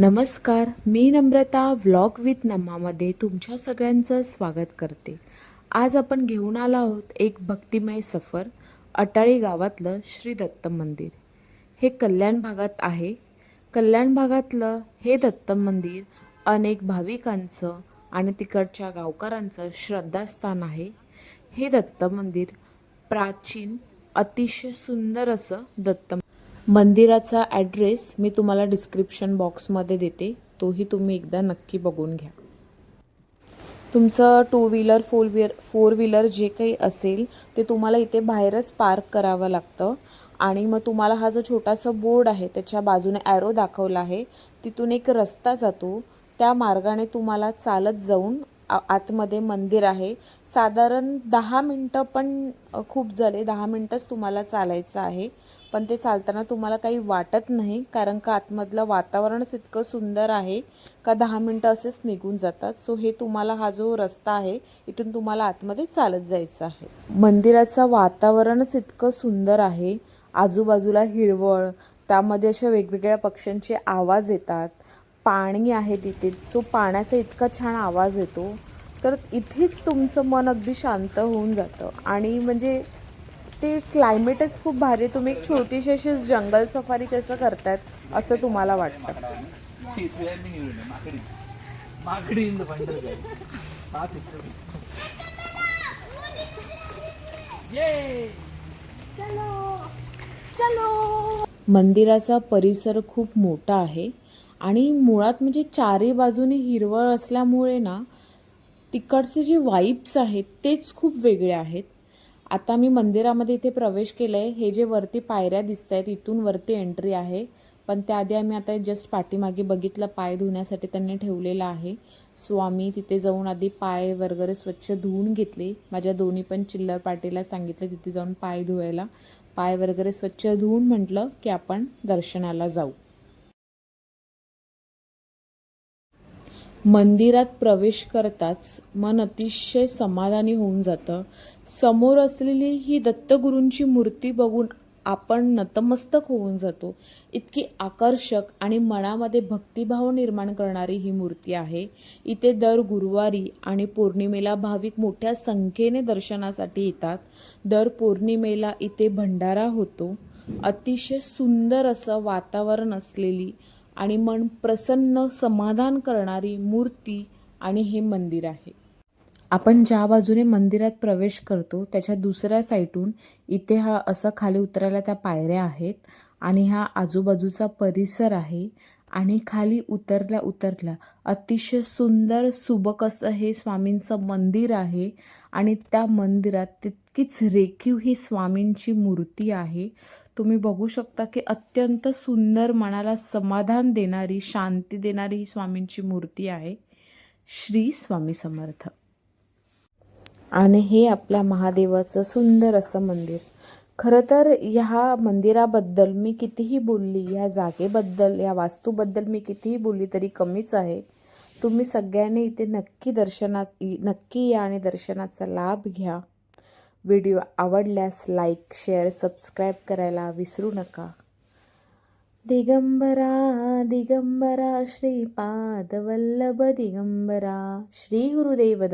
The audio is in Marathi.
नमस्कार मी नम्रता व्लॉग विथ नम्मामध्ये तुमच्या सगळ्यांचं स्वागत करते. आज आपण घेऊन आलो आहोत एक भक्तिमय सफर अटाळी गावातलं श्री दत्त मंदिर. हे कल्याण भागात आहे. कल्याण भागातलं हे दत्त मंदिर अनेक भाविकांचं आणि तिकडच्या गावकऱ्यांचं श्रद्धास्थान आहे. हे दत्त मंदिर प्राचीन अतिशय सुंदर असं दत्त मंदिराचा ॲड्रेस मी तुम्हाला डिस्क्रिप्शन बॉक्समध्ये देते. तोही तुम्ही एकदा नक्की बघून घ्या. तुमचं two wheeler four wheeler four wheeler जे काही असेल ते तुम्हाला इथे बाहेरच पार्क करावं लागतं. आणि मग तुम्हाला हा जो छोटासा बोर्ड आहे त्याच्या बाजूने ॲरो दाखवला आहे तिथून एक रस्ता जातो. त्या मार्गाने तुम्हाला चालत जाऊन आतमध्ये मंदिर आहे. साधारण दहा मिनटं पण खूप झाले दहा मिनटंच तुम्हाला चालायचं आहे. पण ते चालताना तुम्हाला काही वाटत नाही कारण का आतमधलं वातावरणच इतकं सुंदर आहे का दहा मिनटं असेच निघून जातात. सो हे तुम्हाला हा जो रस्ता आहे इथून तुम्हाला आतमध्ये चालत जायचं आहे. मंदिराचं वातावरणच इतकं सुंदर आहे. आजूबाजूला हिरवळ त्यामध्ये अशा वेगवेगळ्या पक्ष्यांचे आवाज येतात. पाणी आहे तिथे. सो पाण्याचा इतका छान आवाज येतो. तर इथेच तुमचं मन अगदी शांत होऊन जातं. आणि म्हणजे ते क्लायमेटच खूप भारी तुम्ही एक छोटीशी अशी जंगल सफारी कसं करतायत असं तुम्हाला वाटतं? मंदिराचा परिसर खूप मोठा आहे. आणि मुळात म्हणजे चारही बाजूने हिरवळ असल्यामुळे ना तिकडचे जे वाईब्स आहेत तेच खूप वेगळे आहेत. आता मी मंदिरामध्ये इथे प्रवेश केला आहे हे जे वरती पायऱ्या दिसत आहेत इथून वरती एंट्री आहे. पण त्याआधी आम्ही आता जस्ट पाठीमागे बघितलं पाय धुण्यासाठी त्यांनी ठेवलेलं आहे. सो आम्ही तिथे जाऊन आधी पाय वगैरे स्वच्छ धुवून घेतले. माझ्या दोन्ही पण चिल्लर पाटीला सांगितलं तिथे जाऊन पाय धुवायला. पाय वगैरे स्वच्छ धुवून म्हटलं की आपण दर्शनाला जाऊ. मंदिरात प्रवेश करताच मन अतिशय समाधानी होऊन जातं. समोर असलेली ही दत्तगुरूंची मूर्ती बघून आपण नतमस्तक होऊन जातो. इतकी आकर्षक आणि मनामध्ये भक्तिभाव निर्माण करणारी ही मूर्ती आहे. इथे दर गुरुवारी आणि पौर्णिमेला भाविक मोठ्या संख्येने दर्शनासाठी येतात. दर पौर्णिमेला इथे भंडारा होतो. अतिशय सुंदर असं वातावरण असलेली आणि मन प्रसन्न समाधान करणारी मूर्ती आणि हे मंदिर आहे. आपण ज्या बाजूने मंदिरात प्रवेश करतो त्याच्या दुसऱ्या साईटून इथे हा असं खाली उतरायला त्या पायऱ्या आहेत आणि हा आजूबाजूचा परिसर आहे. आणि खाली उतरल्या उतरल्या. अतिशय सुंदर सुबक असं हे स्वामींचं मंदिर आहे आणि त्या मंदिरात तितकीच रेखीव ही स्वामींची मूर्ती आहे. तुम्ही बघू शकता की अत्यंत सुंदर मनाला समाधान देणारी शांती देणारी ही स्वामींची मूर्ती आहे. श्री स्वामी समर्थ. आणि हे आपल्या महादेवाचं सुंदर असं मंदिर. खरं तर ह्या मंदिराबद्दल मी कितीही बोलली ह्या जागेबद्दल या वास्तूबद्दल मी कितीही बोलली तरी कमीच आहे. तुम्ही सगळ्यांनी इथे नक्की दर्शनात नक्की या आणि दर्शनाचा लाभ घ्या. व्हिडिओ आवडल्यास लाईक शेअर सबस्क्राईब करायला विसरू नका. दिगंबरा दिगंबरा श्रीपाद वल्लभ दिगंबरा श्री गुरुदेव